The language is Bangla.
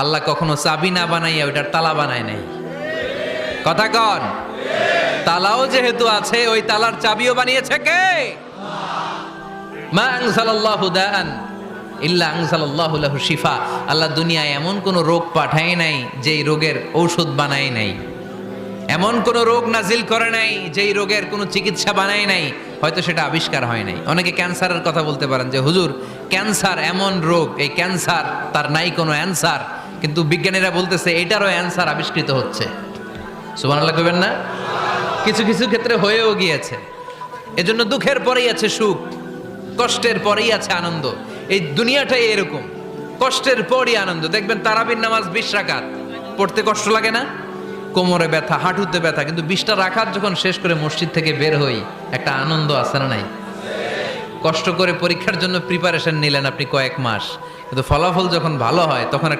আল্লাহ কখনো চাবি না বানাইয়া ওইটার তালা বানায় নাই। কথা কন? তালাও যেহেতু আছে, ওই তালার চাবিও বানিয়েছে কে? মা আনসালাল্লাহু দান ইল্লা আনসালাল্লাহু লাহু শিফা। আল্লাহ দুনিয়ায় এমন কোন রোগ পাঠায় নাই, যেই রোগের ঔষধ বানায় নাই। এমন কোন রোগ নাজিল করে নাই, যেই রোগের কোনো চিকিৎসা বানায় নাই, হয়তো সেটা আবিষ্কার হয় নাই। অনেকে ক্যান্সারের কথা বলতে পারেন যে, হুজুর, ক্যান্সার এমন রোগ, এই ক্যান্সার, তার নাই কোনো অ্যান্সার। কিন্তু বিজ্ঞানীরা বলতেছে এটারও অ্যান্সার আবিষ্কৃত হচ্ছে। সুবহানাল্লাহ কইবেন না? কিছু কিছু ক্ষেত্রে হয়েও গিয়েছে। এজন্য দুঃখের পরেই আছে সুখ, কষ্টের পরেই আছে আনন্দ। এই দুনিয়াটাই এরকম, কষ্টের পরই আনন্দ। দেখবেন তারাবির নামাজ বিশ রাকাত, পড়তে কষ্ট লাগে না? কোমরে ব্যথা, হাঁটুতে ব্যথা, কিন্তু বিশটা রাখাত যখন শেষ করে মসজিদ থেকে বের হই, একটা আনন্দ আছে না নাই? কষ্ট করে পরীক্ষার জন্য প্রিপারেশন নিলেন আপনি কয়েক মাস, কিন্তু ফলাফল যখন ভালো হয়, তখন